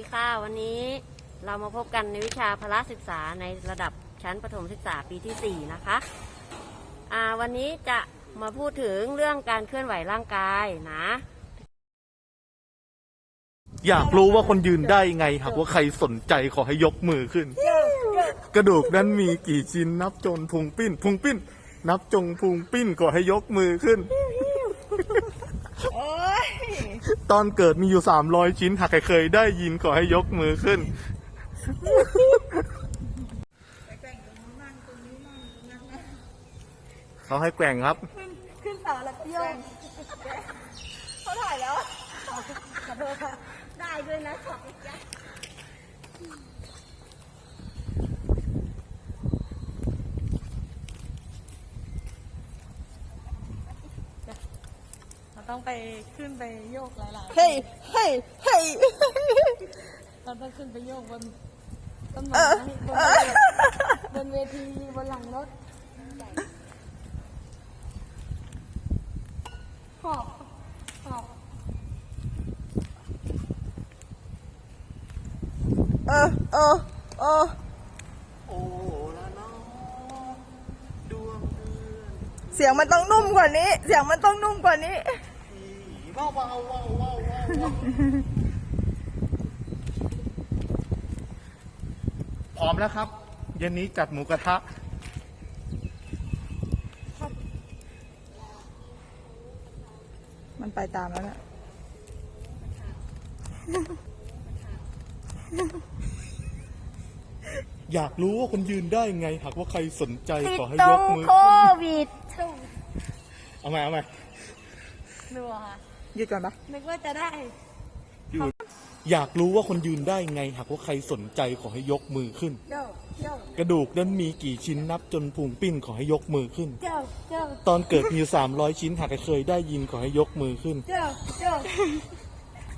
ดีค่ะ วันนี้เรามาพบกันในวิชาพละศึกษาในระดับชั้นประถมศึกษาปีที่ 4 นะคะอ่าวันนี้จะมาพูดถึงเรื่องการเคลื่อนไหวร่างกายนะ อยากรู้ว่าคนยืนได้ไง หากว่าใครสนใจขอให้ยกมือขึ้น กระดูกนั้นมีกี่ชิ้นนับจนพุงปิ้น พุงปิ้น นับจงพุงปิ้นขอให้ยกมือขึ้น ตอนเกิดมีอยู่สามร้อยชิ้น หากใครเคยได้ยินขอให้ยกมือขึ้น เขาให้แกว่งครับ ขึ้นต่อแล้วเที่ยวเขาถ่ายแล้วขอโทษค่ะได้ด้วยนะขอบคุณจ้ะ เรา ต้องไปขึ้นไปโยกหลายเฮ้ยเฮ้ยเฮ้ยๆเราต้องขึ้นไปโยกบนต้นไม้บนเวทีบนเวทีบนหลังรถหอบหอบเออเออเออโอ้ละน้องดวงเดือน เสียงมันต้องนุ่มกว่านี้ เสียงมันต้องนุ่มกว่านี้ที่ ว้าวว้าวว้าวว้าวว้าวพร้อมแล้วครับ เย็นนี้จัดหมูกระทะมันไปตามแล้วนะอยากรู้ว่าคนยืนได้ไง หากว่าใครสนใจขอให้ยกมือวิดเอาใหม่เอาใหม่ ดูอะค่ะห ยุดก่อนปะนึกว่าจะได้ อยากรู้ว่าคนยืนได้ไง หากว่าใครสนใจขอให้ยกมือขึ้น โยกโยกกระดูกนั้นมีกี่ชิ้นนับจนพุงปิ้นขอให้ยกมือขึ้น โยกโยกตอนเกิดมีอยู่สามร้อยชิ้นหากใครเคยได้ยินขอให้ยกมือขึ้น โยกโยก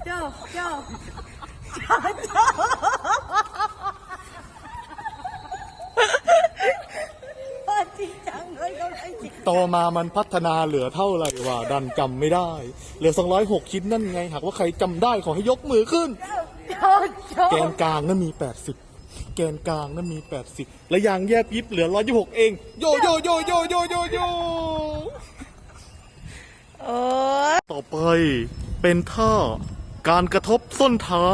โยกโยก มามันพัฒนาเหลือเท่าไหร่วะดันจำไม่ได้ เหลือ 206 ชิ้นนั่นไง หากว่าใครจำได้ขอให้ยกมือขึ้นโยกโยแกกนกลางนั้นมี 80 แกนกลางนั้นมี 80 และยางแยบยิบเหลือ 126 เอง โยโยโยโยโยโยโยเออต่อไปเป็นท่าการกระทบส้นเท้า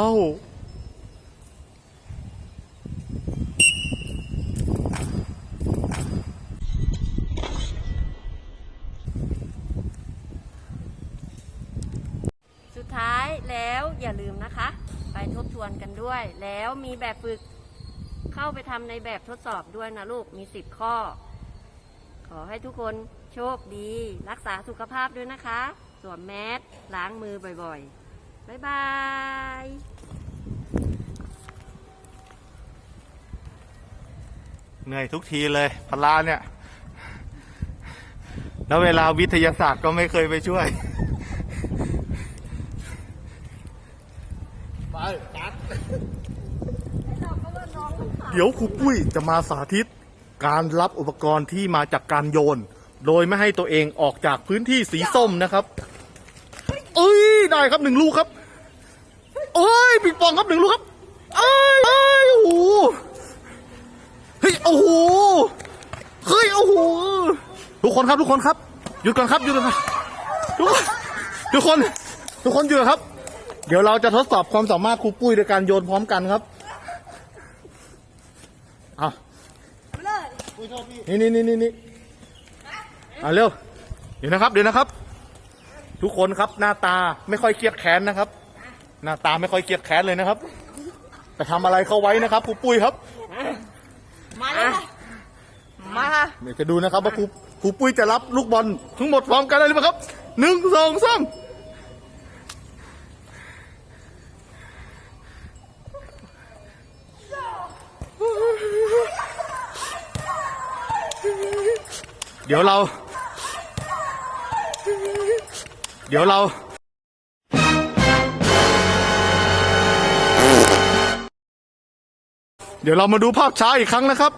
ท้ายแล้วอย่าลืมนะคะ ไปทบทวนกันด้วย แล้วมีแบบฝึกเข้าไปทำในแบบทดสอบด้วยนะลูกมี10ข้อ ขอให้ทุกคนโชคดี รักษาสุขภาพด้วยนะคะสวมแมสล้างมือบ่อยๆ บ๊ายบายเหนื่อยทุกทีเลยพลาเนี่ย แล้วเวลาวิทยาศาสตร์ก็ไม่เคยไปช่วย ไปตัด เดี๋ยวครูปุ้ยจะมาสาธิต การรับอุปกรณ์ที่มาจากการโยน โดยไม่ให้ตัวเองออกจากพื้นที่สีส้มนะครับ เอ้ยได้ครับหนึ่งลูกครับเอ้ยปิงปองครับหนึ่งลูกครับเอ้ยเอ้ยโอ้โหเฮ้ยโอ้โหเฮ้ยโอ้โหทุกคนครับทุกคนครับหยุดก่อนครับหยุดก่อนครับทุกคนทุกคนทุกคนหยุดครับ เดี๋ยวเราจะทดสอบความสามารถครูปุ้ยโดยการโยนพร้อมกันครับ เอานี่นี่นี่นี่นี่เอาเร็ว เดี๋ยวนะครับ เดี๋ยวนะครับ ทุกคนครับหน้าตาไม่ค่อยเครียดแค้นนะครับ หน้าตาไม่ค่อยเครียดแค้นเลยนะครับ ไปทำอะไรเข้าไว้นะครับครูปุ้ยครับ มาเลยค่ะมาค่ะเดี๋ยวจะดูนะครับว่าครูครูปุ้ยจะรับลูกบอลทั้งหมดพร้อมกันเลยหรือเปล่าครับหนึ่งสองสาม เดี๋ยวเรา เดี๋ยวเราเดี๋ยวเรามาดูภาพช้าอีกครั้งนะครับ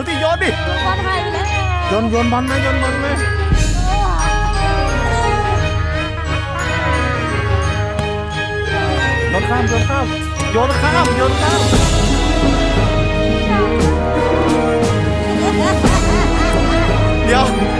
ดี๋ยวที่โยนดิบอลไทยไปแล้วโยนโยนบอลไหมโยนบอลไหมโยนข้ามโยนข้ามโยนข้ามโยนข้ามเดี๋ยว